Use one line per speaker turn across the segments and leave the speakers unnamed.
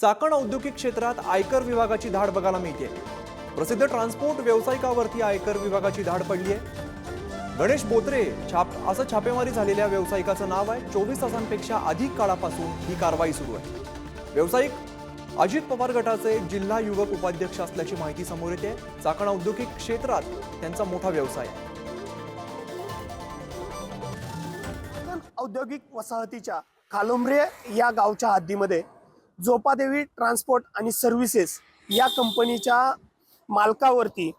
चाकण औद्योगिक क्षेत्रात आयकर विभागाची धाड बघायला मिळते. प्रसिद्ध ट्रान्सपोर्ट व्यावसायिकावरती आयकर विभागाची धाड पडली आहे गणेश बोत्रे छाप असं छापेमारी झालेल्या व्यावसायिकाचं नाव आहे. चोवीस तासांपेक्षा अधिक काळापासून ही कारवाई सुरू आहे. व्यावसायिक अजित पवार गटाचे जिल्हा युवक उपाध्यक्ष असल्याची माहिती समोर येते. चाकण औद्योगिक क्षेत्रात त्यांचा मोठा व्यवसाय
औद्योगिक वसाहतीच्या खालोंब्रे या गावच्या हद्दीमध्ये जोपादेवी ट्रान्सपोर्ट आणि सर्व्हिसेस या कंपनीच्या मालकावरती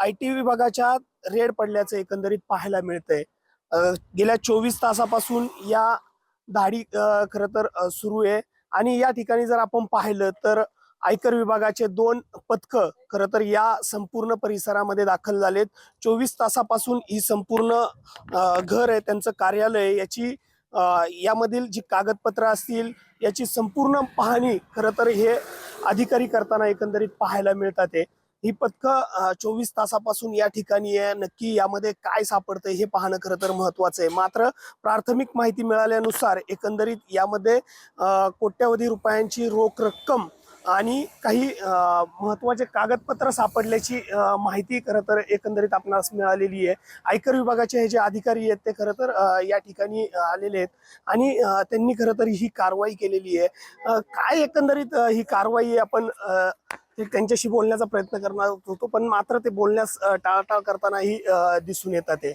आय टी विभागाच्या रेड पडल्याचं एकंदरीत पाहायला मिळतंय. गेल्या चोवीस तासापासून या धाडी खरं तर सुरू आहे. आणि या ठिकाणी जर आपण पाहिलं तर आयकर विभागाचे दोन पथकं खरं तर या संपूर्ण परिसरामध्ये दाखल झालेत. चोवीस तासापासून ही संपूर्ण घर आहे त्यांचं कार्यालय याची यामधील जी कागदपत्र असतील याची संपूर्ण पाहणी खरं तर हे अधिकारी करताना एकंदरीत पाहायला मिळतात आहे ही पथकं चोवीस तासापासून या ठिकाणी आहे. नक्की यामध्ये काय सापडतंय हे पाहणं खरं तर महत्वाचं आहे. मात्र प्राथमिक माहिती मिळाल्यानुसार एकंदरीत यामध्ये कोट्यवधी रुपयांची रोख रक्कम आणि काही महत्त्वाचे महत्त्वाचे कागदपत्र सापडल्याची माहिती खरं तर एकंदरीत आपणास मिळालेली आहे. आयकर विभागाचे हे जे अधिकारी आहेत ते खरं तर या ठिकाणी आलेले आहेत. आणि त्यांनी खरं तर ही कारवाई केलेली आहे. काय एकंदरीत ही कारवाई आपण ते त्यांच्याशी बोलण्याचा प्रयत्न करणार होतो पण मात्र ते बोलण्यास टाळाटाळ करतानाही दिसून येतात ते.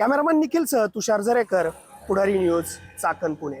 कॅमेरामॅन निखिल सह तुषार जरेकर पुढारी न्यूज चाकण पुणे.